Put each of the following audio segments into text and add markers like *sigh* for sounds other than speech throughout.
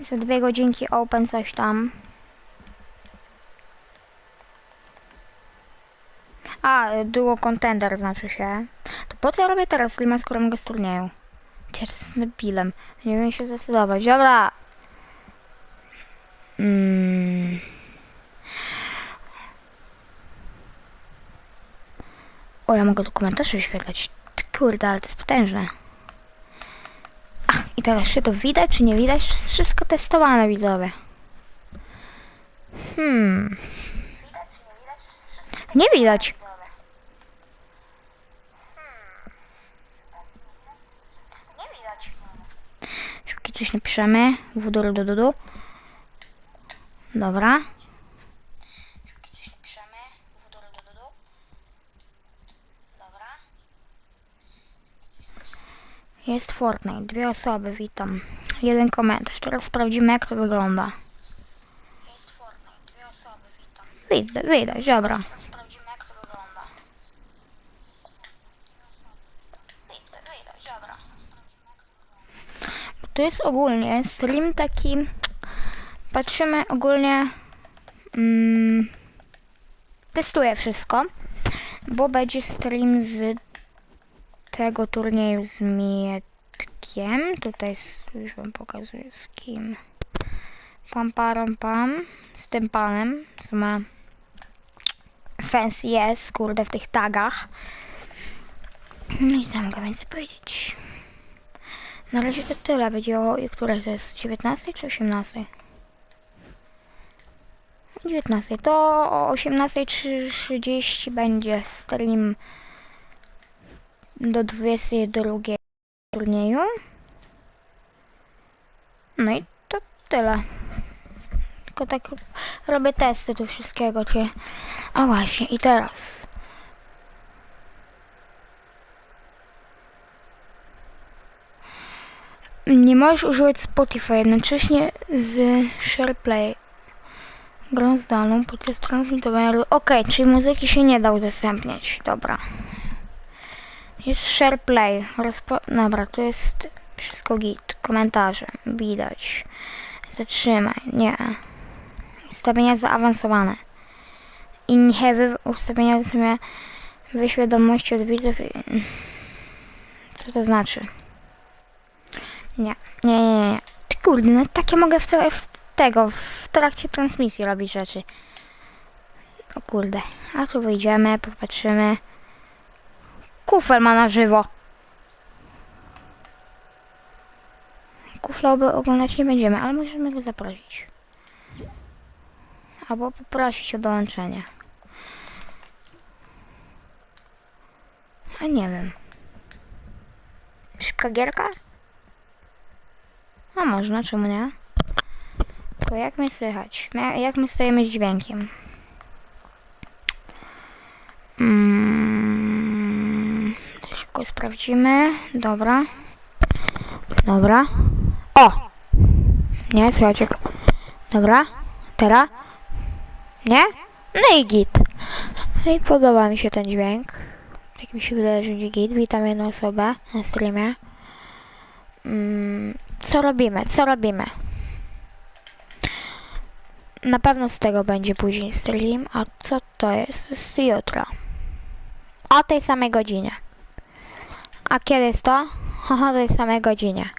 Za dwie godzinki open coś tam. A, duo contender znaczy się. To po co robię teraz streama, skoro mogę z turnieju? Cię z debilem. Nie wiem się zdecydować. Dobra. Mm. O, ja mogę tu komentarze wyświetlać. Kurde, ale to jest potężne. I teraz czy to widać, czy nie widać? Wszystko testowane, widzowie. Hmm. Nie widać. Szybki coś napiszemy. Wudur du du du. Dobra. Szybki coś napiszemy. Wudur du du du. Dobra. Jest Fortnite. Dwie osoby, witam. Jeden komentarz. Teraz sprawdzimy jak to wygląda. Jest Fortnite. Dwie osoby, witam. Widać, widać, dobra. Sprawdzimy jak to wygląda. Widać, widać, dobra. To jest ogólnie stream taki. Patrzymy ogólnie. Mm, testuję wszystko, bo będzie stream z tego turnieju z Mietkiem. Tutaj już wam pokazuję z kim. Pam param pam. Z tym panem, co ma fancy jest, kurde, w tych tagach. No i co mogę więcej powiedzieć? Na razie to tyle. Będzie o, które to jest? 19 czy 18? 19. To o 18.30 będzie stream do 22 turnieju. No i to tyle. Tylko tak robię testy tu wszystkiego, czy... A właśnie, i teraz... Nie możesz używać Spotify jednocześnie z SharePlay. Grą zdalną podczas transmitowania... Okej, czyli muzyki się nie da udostępniać. Dobra. Jest SharePlay. Rozpo... Dobra, to jest wszystko git. Komentarze. Widać. Zatrzymaj. Nie. Ustawienia zaawansowane. In heavy ustawienia ustawienia wyśle wiadomości od widzów. Co to znaczy? Nie, nie, nie, nie. Ty kurde, no takie mogę w, w tego, w trakcie transmisji robić rzeczy. O kurde. A tu wyjdziemy, popatrzymy. Kufel ma na żywo. Kufla oglądać nie będziemy, ale możemy go zaprosić. Albo poprosić o dołączenie. A nie wiem. Szybka gierka? A można, czemu nie? To jak mnie słychać? Jak my stoimy z dźwiękiem? Mm, szybko sprawdzimy. Dobra. Dobra. O! Nie, słuchajcie. Dobra. Teraz? Nie? No i git. No i podoba mi się ten dźwięk. Tak mi się wydaje, że będzie git. Witam jedną osobę na streamie. Mm, co robimy? Co robimy? Na pewno z tego będzie później stream. A co to jest? Jest jutro. O tej samej godzinie. A kiedy jest to? *laughs* O tej samej godzinie.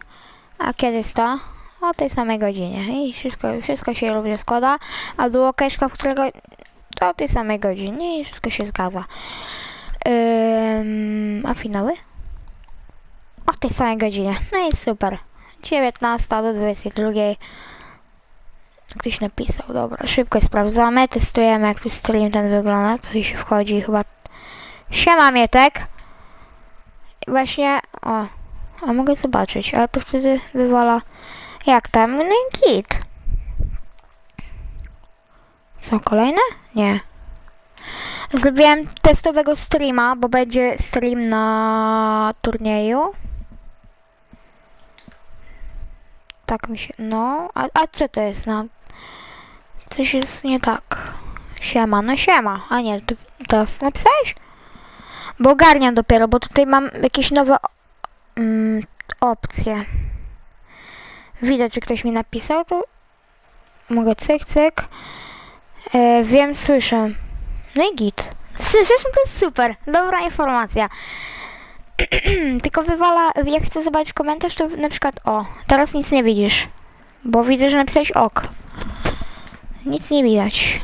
A kiedy jest to? O tej samej godzinie. I wszystko, wszystko się równie składa. A było keszka, którego to o tej samej godzinie i wszystko się zgadza. Ym, a finały? O tej samej godzinie. No i super. 19 do 22. Ktoś napisał, dobra, szybko sprawdzamy, testujemy jak tu stream ten wygląda, tutaj się wchodzi chyba... Siema Mietek! Właśnie, o, a mogę zobaczyć, ale to wtedy wywala... Jak tam? No i git! Co, kolejne? Nie. Zrobiłem testowego streama, bo będzie stream na turnieju. Tak mi się. No, a, a co to jest na. Coś jest nie tak. Siema, no siema. A nie, ty teraz napisałeś? Bo ogarniam dopiero, bo tutaj mam jakieś nowe mm, opcje. Widzę, czy ktoś mi napisał, to mogę cyk, cyk. E, wiem, słyszę. No i git. *laughs* Słyszysz? To jest super. Dobra informacja. *clears throat* Tylko wywala, jak chcę zobaczyć komentarz, to na przykład o, teraz nic nie widzisz. Bo widzę, że napisałeś ok. Nic nie widać.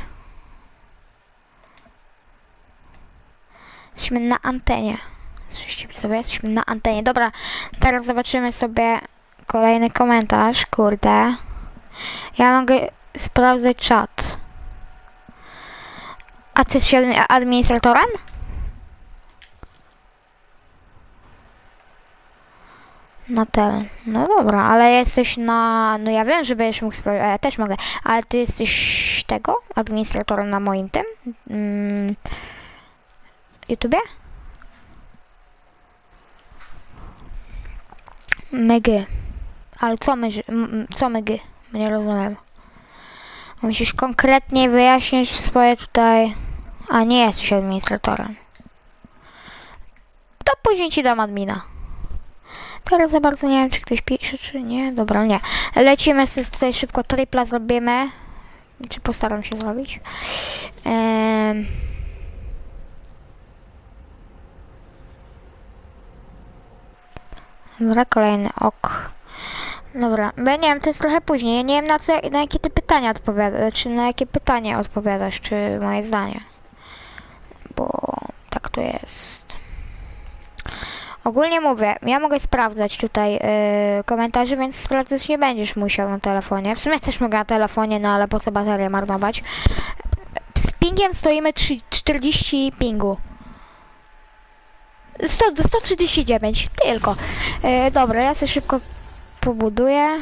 Jesteśmy na antenie. Słyszycie sobie? Jesteśmy na antenie. Dobra, teraz zobaczymy sobie kolejny komentarz. Kurde. Ja mogę sprawdzać czat. A ty jesteś admi- administratorem? Na ten. No dobra, ale jesteś na... No ja wiem, że będziesz mógł sprawdzić, ja też mogę. Ale ty jesteś tego? Administratorem na moim tym? Mm, YouTubie? Mygy. Ale co my, co mygy? Nie rozumiem. Musisz konkretnie wyjaśnić swoje tutaj... A nie jesteś administratorem. To później ci dam admina. Teraz za bardzo nie wiem, czy ktoś pisze, czy nie. Dobra, nie. Lecimy sobie tutaj szybko tripla zrobimy. Czy postaram się zrobić. Ehm... Dobra, kolejny ok. Dobra, bo ja nie wiem, to jest trochę później. Ja nie wiem na co, na jakie ty pytania odpowiadasz, czy na jakie pytanie odpowiadasz, czy moje zdanie. Bo tak to jest. Ogólnie mówię, ja mogę sprawdzać tutaj yy, komentarze, więc sprawdzać nie będziesz musiał na telefonie. W sumie też mogę na telefonie, no ale po co baterię marnować. Z pingiem stoimy 3, 40 pingu. 100, 139, tylko. Yy, dobra, ja sobie szybko pobuduję.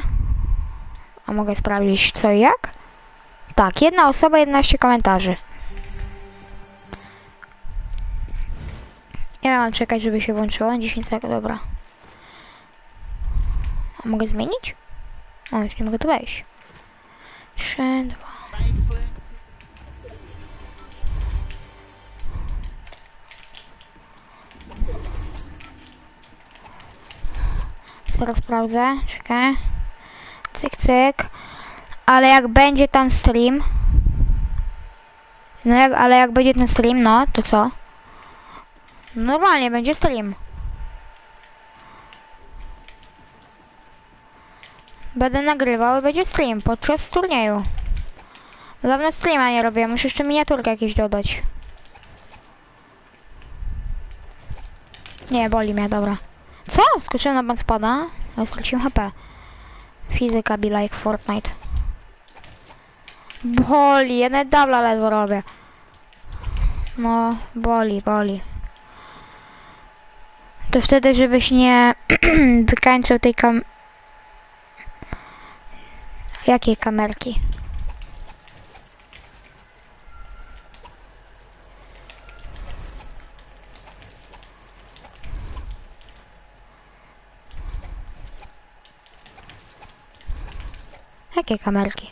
A mogę sprawdzić co i jak? Tak, jedna osoba, 11 komentarzy. Ja mam czekać, żeby się włączyło. 10 sekund, dobra. A mogę zmienić? O, już nie mogę tu wejść. 3, 2. Zaraz sprawdzę, czekaj. Cyk, cyk. Ale jak będzie tam stream... No jak, ale jak będzie ten stream, no, to co? Normalnie będzie stream. Będę nagrywał i będzie stream podczas turnieju. Dawno streama nie robię, muszę jeszcze miniaturkę jakieś dodać. Nie, boli mnie, dobra. Co? Skoczyłem na ban spada, ale straciłem HP. Fizyka be like Fortnite. Boli, nawet dubla ledwo robię. No, boli, boli. To wtedy, żebyś nie *clears throat* wykańczał tej kam... Jakiej kamerki? Jakie kamerki?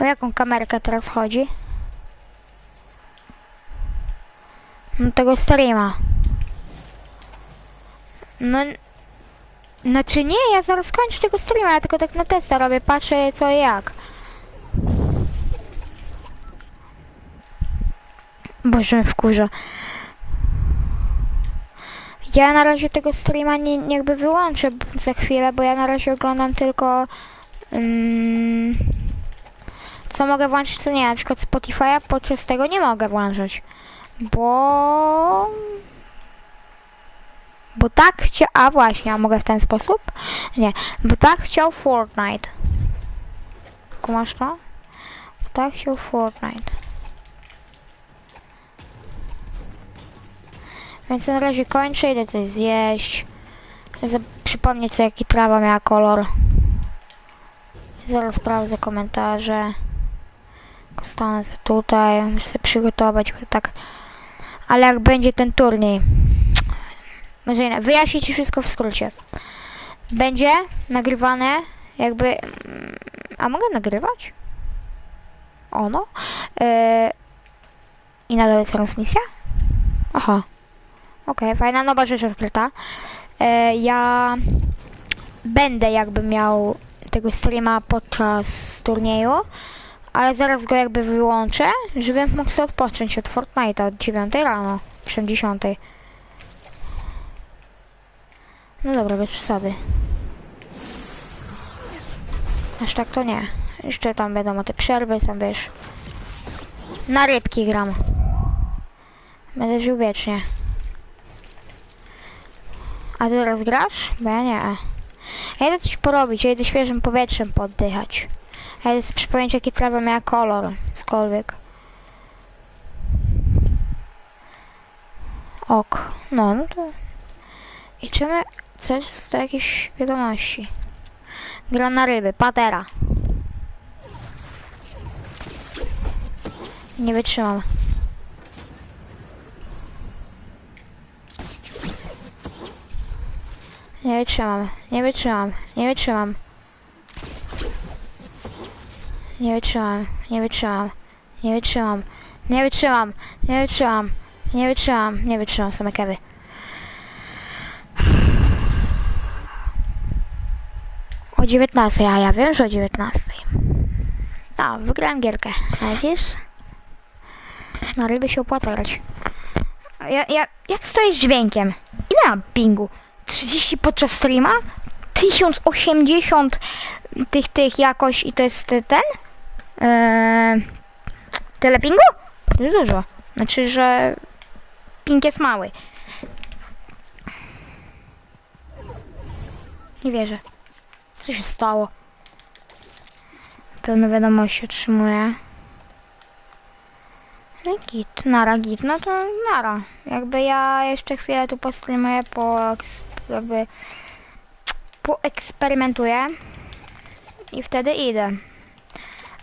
O jaką kamerkę teraz chodzi? No tego streama. No... Znaczy nie, ja zaraz kończę tego streama, ja tylko tak na testa robię, patrzę co i jak. Boże, wkurza. Ja na razie tego streama nie, jakby wyłączę za chwilę, bo ja na razie oglądam tylko... Mm, co mogę włączyć, co nie, na przykład Spotify'a podczas tego nie mogę włączać. Bo... Bo tak chciał... A właśnie, a mogę w ten sposób? Nie, bo tak chciał Fortnite. Kumasz to? Bo tak chciał Fortnite. Więc na razie kończę, idę coś zjeść. Za przypomnieć co jaki trawa miała kolor. Zaraz sprawdzę komentarze. Stanę sobie tutaj, muszę sobie przygotować, bo tak... Ale jak będzie ten turniej... Może wyjaśnię ci wszystko w skrócie. Będzie nagrywane jakby... mm, A mogę nagrywać? Ono? Yy... I nadal jest transmisja? Aha. Okej, fajna nowa rzecz odkryta. E, ja będę jakby miał tego streama podczas turnieju, ale zaraz go jakby wyłączę, żebym mógł sobie odpocząć od Fortnite'a od 9 rano, 10. No dobra, bez przesady. Aż tak to nie. Jeszcze tam wiadomo, te przerwy, tam wiesz. Na rybki gram. Będę żył wiecznie. A ty teraz grasz? Bo ja nie. Ja idę coś porobić, ja idę świeżym powietrzem poddychać. Ja idę sobie przypomnieć, jaki trawa miała kolor, cokolwiek. Ok, no, no to... I czy my... Coś z jakieś wiadomości. Gra na ryby, patera. Nie wytrzymam. Nie wytrzymam, nie wytrzymam, nie wytrzymam. Nie wytrzymam, nie wytrzymam, nie wytrzymam, nie wytrzymam, nie wytrzymam, nie wytrzymam, nie wytrzymam, same kewy. O 19, a ja wiem, że o 19. A, wygrałem gierkę. Widzisz? Na ryby się opłaca grać. Ja, ja, jak stoi z dźwiękiem? Ile mam pingu? 30 podczas streama? 1080 tych, tych jakoś i to jest ten? Eee, tyle pingu? To jest dużo. Znaczy, że ping jest mały. Nie wierzę. Co się stało? Pełne wiadomości otrzymuję. No git, nara git, no to nara. Jakby ja jeszcze chwilę tu postreamuję, po jakby poeksperymentuję i wtedy idę.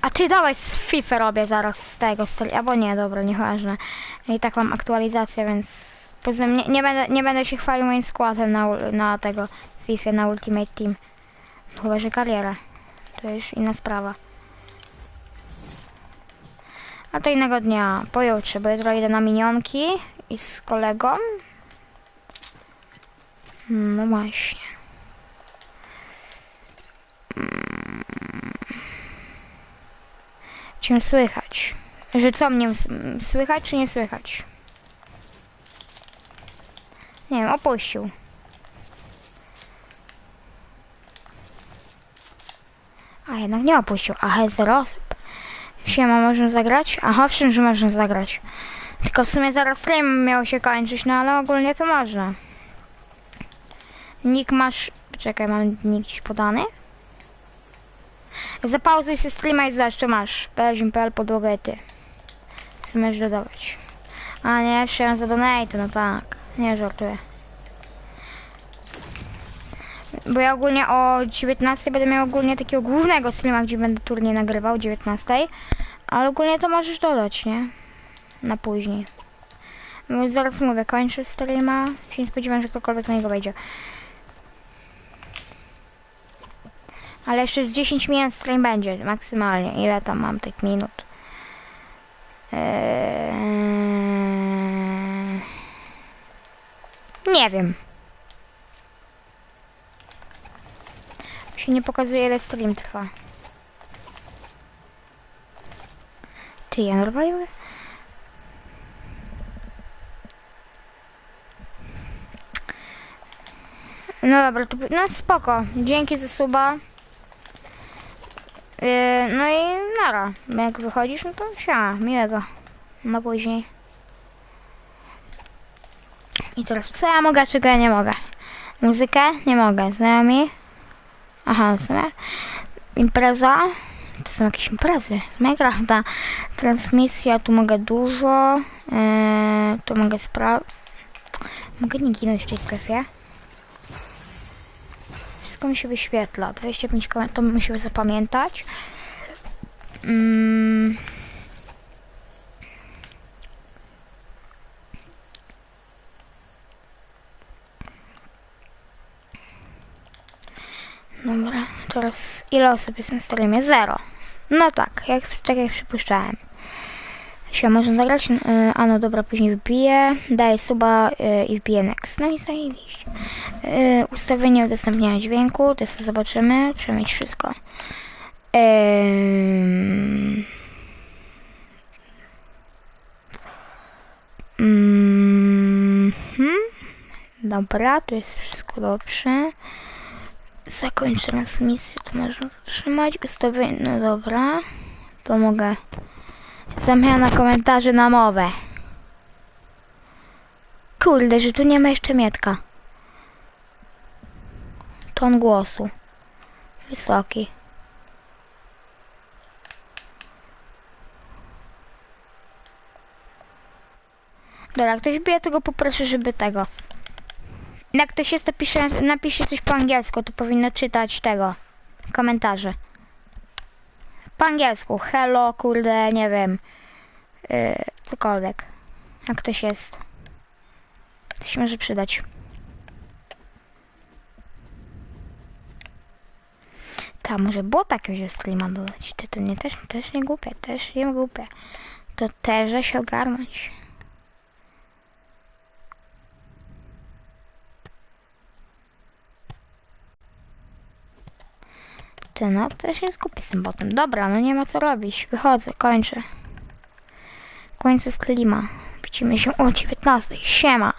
A ty dawaj z FIFA robię zaraz z tego streamu, albo nie, dobra, nieważne. I tak mam aktualizację, więc poza nie, nie, będę, nie będę się chwalił moim składem na, na tego FIFA, na Ultimate Team. Chyba, że karierę. To już inna sprawa. A to innego dnia, pojutrze, bo jutro idę na minionki i z kolegą. No właśnie. Mm. Cię słychać? Że co mnie słychać, czy nie słychać? Nie wiem, opuścił. A jednak nie opuścił. Aha, jest osób. Siema, można zagrać? Aha, owszem, że można zagrać. Tylko w sumie zaraz stream miał się kończyć, no ale ogólnie to można. Nick masz... Czekaj, mam nick gdzieś podany? Zapauzuj się streama i zobacz, czy masz. Pelzim.pl podłogę ty. Co możesz dodawać? A nie, jeszcze za donate, no tak. Nie żartuję. Bo ja ogólnie o 19 będę miał ogólnie takiego głównego streama, gdzie będę turniej nagrywał o 19. Ale ogólnie to możesz dodać, nie? Na później. No zaraz mówię, kończę streama. Się nie spodziewam, że ktokolwiek na niego wejdzie. Ale jeszcze z 10 minut stream będzie maksymalnie. Ile tam mam tych minut? Eee... Nie wiem. Się nie pokazuje ile stream trwa. Ty, ja normalnie... No dobra, to, no spoko. Dzięki za suba. Yy, no i nara. Jak wychodzisz, no to siema, miłego. Na później. I teraz co ja mogę, czego ja nie mogę? Muzykę? Nie mogę. Znajomi? Aha, w sumie. Impreza? To są jakieś imprezy z Minecrafta. Transmisja, tu mogę dużo. Yy, tu mogę sprawdzić. Mogę nie ginąć w tej strefie. Wszystko mi się wyświetla. 25 komentarzy, to musimy zapamiętać. Mm. Dobra, teraz ile osób jest na streamie? Zero. No tak, jak, tak jak przypuszczałem. Się można zagrać? Yy, a no dobra, później wbiję. Daję suba yy, i wbiję next. No i zajebiście. Yy, ustawienie udostępniania dźwięku. To sobie zobaczymy. Trzeba mieć wszystko. Mhm. Dobra, tu jest wszystko dobrze. Zakończ transmisję, to można zatrzymać. Ustawienie, no dobra. To mogę. Zamiana komentarzy na mowę. Kurde, że tu nie ma jeszcze Mietka. Ton głosu. Wysoki. Dobra, ktoś bije, to go poproszę, żeby tego. Jak ktoś jest, to pisze, napisze coś po angielsku, to powinno czytać tego. Komentarze. Po angielsku. Hello, kurde, nie wiem. Yy, cokolwiek. Jak ktoś jest. To się może przydać. Tam może było takiego, streama dodać. To, to nie też, też nie głupie, też nie głupie. To też się ogarnąć. Ty no, też jest głupi z tym botem. Dobra, no nie ma co robić. Wychodzę, kończę. Kończę streama. Widzimy się o 19. Siema.